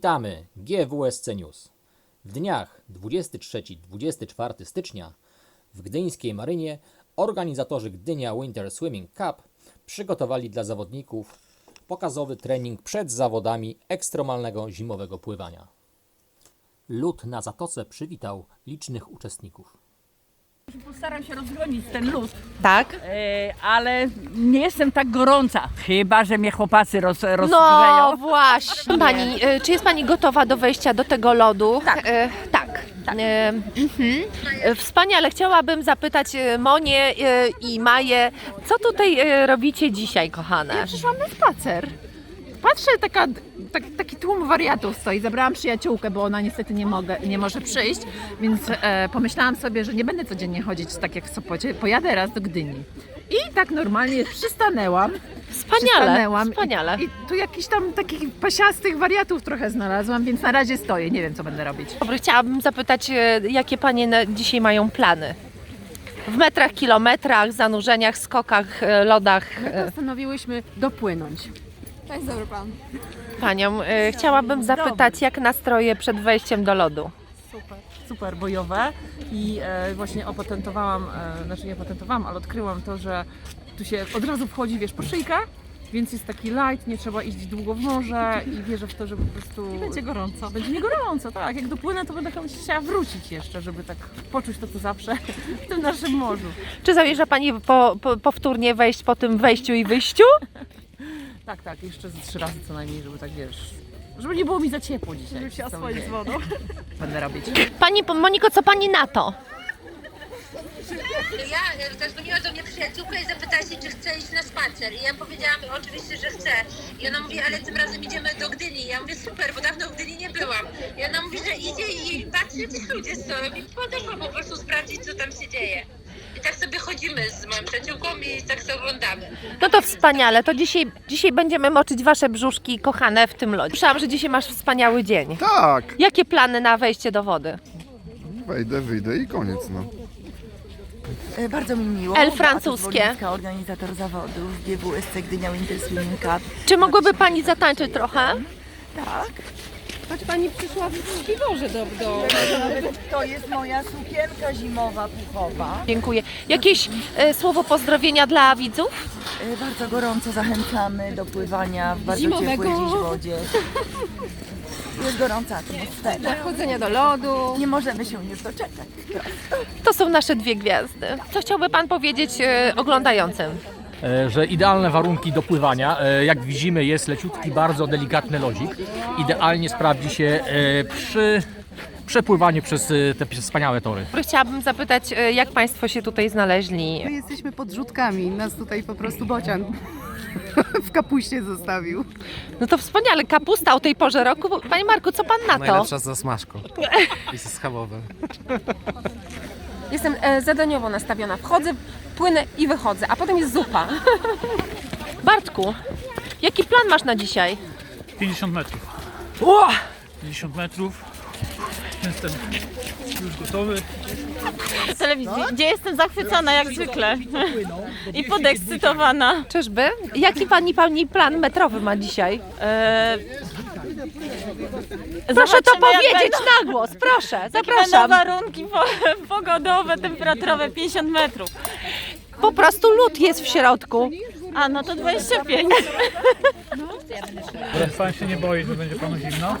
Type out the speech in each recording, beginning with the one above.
Witamy GWSC News. W dniach 23-24 stycznia w gdyńskiej marynie organizatorzy Gdynia Winter Swimming Cup przygotowali dla zawodników pokazowy trening przed zawodami ekstremalnego zimowego pływania. Lód na zatoce przywitał licznych uczestników. Postaram się rozgonić ten lód, Tak? e, ale nie jestem tak gorąca, chyba że mnie chłopacy roz, No rozgrzeją. właśnie. Pani, e, czy jest Pani gotowa do wejścia do tego lodu? Tak. E, tak. E, mhm. Wspaniale. Chciałabym zapytać Monię e, i Maję, co tutaj e, robicie dzisiaj, kochane? Ja przyszłam na spacer. Patrzę, taka, tak, taki tłum wariatów stoi. Zabrałam przyjaciółkę, bo ona niestety nie, mogę, nie może przyjść, więc e, pomyślałam sobie, że nie będę codziennie chodzić tak jak w Sopocie. Pojadę raz do Gdyni. I tak normalnie przystanęłam. Wspaniale. przystanęłam Wspaniale. I, I tu jakiś tam takich pasiastych wariatów trochę znalazłam, więc na razie stoję. Nie wiem, co będę robić. Dobry, chciałabym zapytać, e, jakie Panie na, dzisiaj mają plany? W metrach, kilometrach, zanurzeniach, skokach, e, lodach. My e, postanowiłyśmy dopłynąć. Panią, e, chciałabym zapytać, jak nastroje przed wejściem do lodu? super bojowe i e, właśnie opatentowałam, e, znaczy nie opatentowałam, ale odkryłam to, że tu się od razu wchodzi, wiesz, po szyjkę, więc jest taki light, nie trzeba iść długo w morze i wierzę w to, że po prostu... Będzie gorąco. Będzie nie gorąco, tak. Jak dopłynę, to będę chciała wrócić jeszcze, żeby tak poczuć to, co zawsze w tym naszym morzu. Czy zamierza Pani po, po, powtórnie wejść po tym wejściu i wyjściu? Tak, tak, jeszcze z trzy razy co najmniej, żeby tak, wiesz, żeby nie było mi za ciepło dzisiaj. Żeby się oswoić z wodą. Będę robić. Pani Moniko, co Pani na to? Ja zadzwoniła do mnie przyjaciółka i zapytała się, czy chce iść na spacer. I ja powiedziałam oczywiście, że chcę. I ona mówi, ale tym razem idziemy do Gdyni. Ja mówię, super, bo dawno w Gdyni nie byłam. I ona mówi, że idzie i patrzy, jak ludzie stoją. I podoba po prostu sprawdzić, co tam się dzieje. I tak sobie chodzimy z moją przyjaciółką i tak sobie oglądamy. No to wspaniale, to dzisiaj, dzisiaj będziemy moczyć Wasze brzuszki kochane w tym lodzie. Słyszałam, że dzisiaj masz wspaniały dzień. Tak, Jakie plany na wejście do wody? wejdę, wyjdę i koniec, no. E, Bardzo mi miło. El Beata francuskie. Zwolińska, organizator zawodów GWSC Gdynia Winter Swimming Cup. Czy mogłaby Pani zatańczyć trochę? Tak. Choć pani przyszła w śpiworze do, do... To jest moja sukienka zimowa puchowa. Dziękuję. Jakieś e, słowo pozdrowienia dla widzów? E, Bardzo gorąco zachęcamy do pływania w bardzo Zimowego. ciepłej dziś wodzie. Jest gorąca atmosfera. Chodzenia do lodu. Nie możemy się już doczekać. To są nasze dwie gwiazdy. Co chciałby Pan powiedzieć e, oglądającym? E, że idealne warunki do pływania. E, Jak widzimy jest leciutki, bardzo delikatny lodzik. Idealnie sprawdzi się e, przy przepływaniu przez te wspaniałe tory. Chciałabym zapytać, jak Państwo się tutaj znaleźli? My jesteśmy podrzutkami, nas tutaj po prostu bocian w kapuście zostawił. No to wspaniale, kapusta o tej porze roku. Panie Marku, co Pan na to? Najlepsza z zasmażką i ze schabowym. Jestem zadaniowo nastawiona. Wchodzę, płynę i wychodzę, a potem jest zupa. Bartku, jaki plan masz na dzisiaj? 50 metrów. 50 metrów. Jestem już gotowy. W telewizji, gdzie jestem zachwycona jak zwykle i podekscytowana. Czyżby? Jaki Pani, pani plan metrowy ma dzisiaj? E, Proszę to zobaczymy, jak powiedzieć będą- na głos, proszę, Jakie będą zapraszam. warunki po, pogodowe, temperaturowe 50 metrów. Po prostu lód jest w środku. A no to 25. Pan się nie boi, że będzie panu zimno?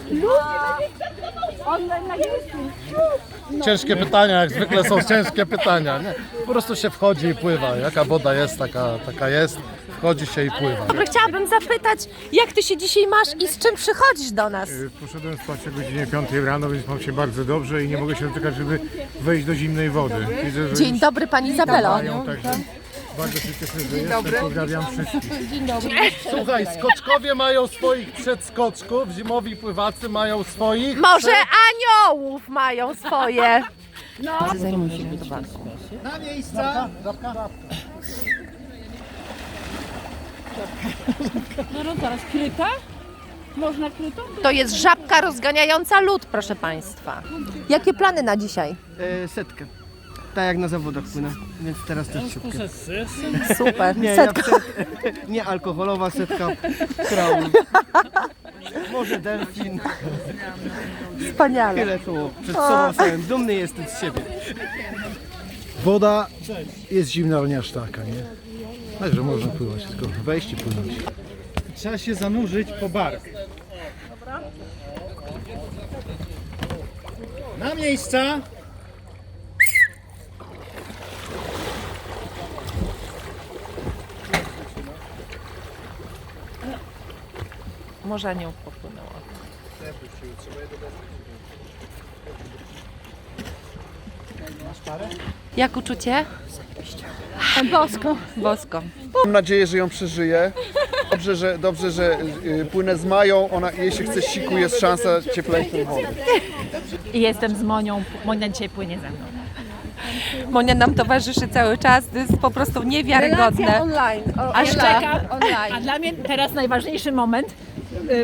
Ciężkie pytania, jak zwykle są ciężkie pytania. Nie? Po prostu się wchodzi i pływa. Jaka woda jest, taka, taka jest. Wchodzi się i pływa. Dobrze, Chciałabym zapytać, jak Ty się dzisiaj masz i z czym przychodzisz do nas? Poszedłem spać o godzinie 5 rano, więc mam się bardzo dobrze i nie mogę się doczekać, żeby wejść do zimnej wody. Widzę, że Dzień dobry Pani Izabelo. mają, także bardzo się cieszę, że jestem. Pozdrawiam wszystkich. Słuchaj, skoczkowie mają swoich przedskoczków, zimowi pływacy mają swoich. Może aniołów mają swoje. Na miejsca! To jest żabka rozganiająca lód, proszę Państwa. Jakie plany na dzisiaj? setkę. Tak jak na zawodach płynę, więc teraz też siódkę. Super. Nie, Setka. nie alkoholowa setka, kraul. Może delfin. Wspaniale. Tyle tu przed sobą stałem. Dumny jestem z siebie. Woda jest zimna, ale nie aż taka, nie? Także można pływać, tylko wejść i płynąć. Trzeba się zanurzyć po bark. Na miejsca! Może nią popłynęła. Jak uczucie? Bosko. Bosko. Mam nadzieję, że ją przeżyję. Dobrze, że, dobrze, że y, płynę z Mają. Ona, jeśli chce siku, jest szansa cieplejszej wody. I jestem z Monią, Monia dzisiaj płynie ze mną. Monia nam towarzyszy cały czas, to jest po prostu niewiarygodne. online. O, Aż Czekam. Online. A dla mnie teraz najważniejszy moment, y,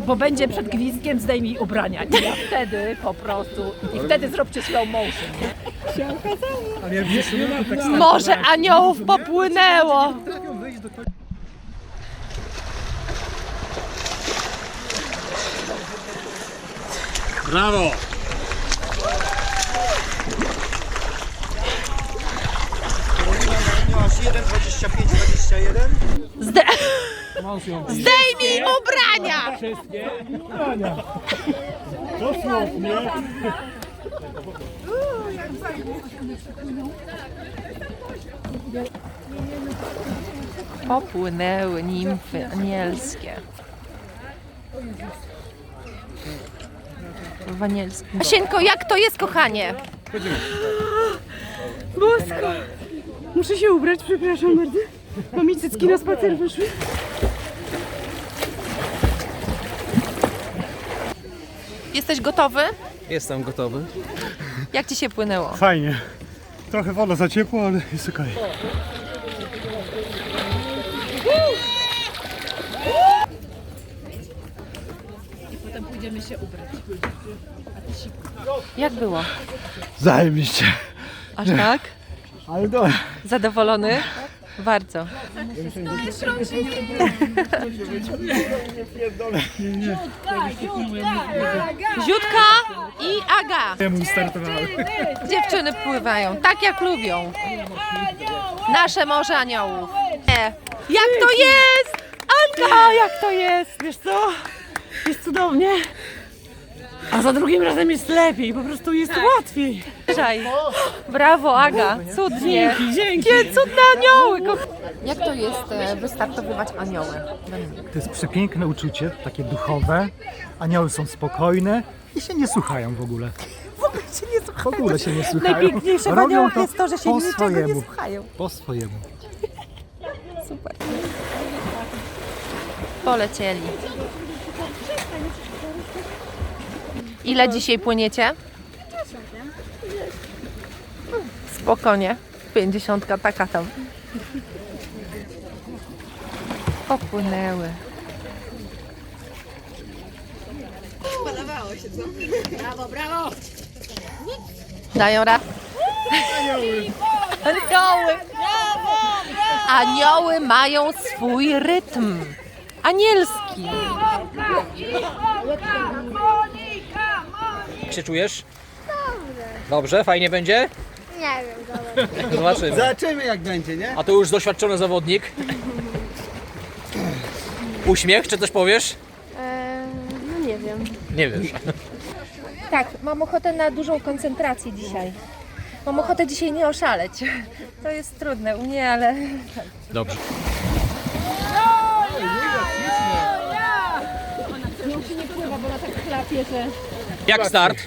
bo będzie przed gwizdkiem zdejmij ubrania. I ja wtedy po prostu, i wtedy zróbcie slow motion. Ale jak wiesz, to tak samo. Morze aniołów popłynęło. Brawo! Zde... Zdejmij ubrania! Wszystkie ubrania. Dosłownie. Popłynęły nimfy anielskie. W anielskim. Asieńko, jak to jest, kochanie? Bosko! Muszę się ubrać, przepraszam bardzo. Bo mi cycki na spacer wyszły. Jesteś gotowy? Jestem gotowy. Jak ci się płynęło? Fajnie. Trochę woda za ciepło, ale jest okej. Jak było? Zajebiście. Aż tak? Ale dobra. Zadowolony? Bardzo. Ziutka i Aga. Dziewczyny pływają tak jak lubią. Nasze morze aniołów. Nie. Jak to jest? Anka, jak to jest? Wiesz co? Jest cudownie. A za drugim razem jest lepiej, po prostu jest łatwiej. Żaj. Brawo, Aga. Cudnie. Dzięki, dzięki. Jakie cudne anioły. Jak to jest e, wystartowywać aniołem? To jest przepiękne uczucie, takie duchowe. Anioły są spokojne i się nie słuchają w ogóle. W ogóle się nie słuchają. W ogóle się nie słuchają. Najpiękniejsze w Robią aniołach to jest to, że się po niczego nie swojemu. słuchają. Po swojemu. Super. Polecieli. Ile dzisiaj płyniecie? Spokojnie. Pięćdziesiątka taka tam. Popłynęły. Dają radę. Anioły. Anioły mają swój rytm. Anielski. Się czujesz? Dobrze, fajnie będzie? Nie wiem, Zobaczymy. Zobaczymy jak będzie, nie? A to już doświadczony zawodnik. Uśmiech, czy coś powiesz? no nie wiem. Nie wiesz. Tak, mam ochotę na dużą koncentrację dzisiaj. Mam ochotę dzisiaj nie oszaleć. To jest trudne u mnie, ale Dobrze. Jak start?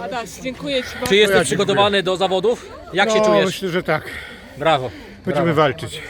Adaś, dziękuję Ci bardzo. Czy jesteś dziękuję. przygotowany do zawodów? Jak się no, czujesz? myślę, że tak. Brawo. Będziemy walczyć.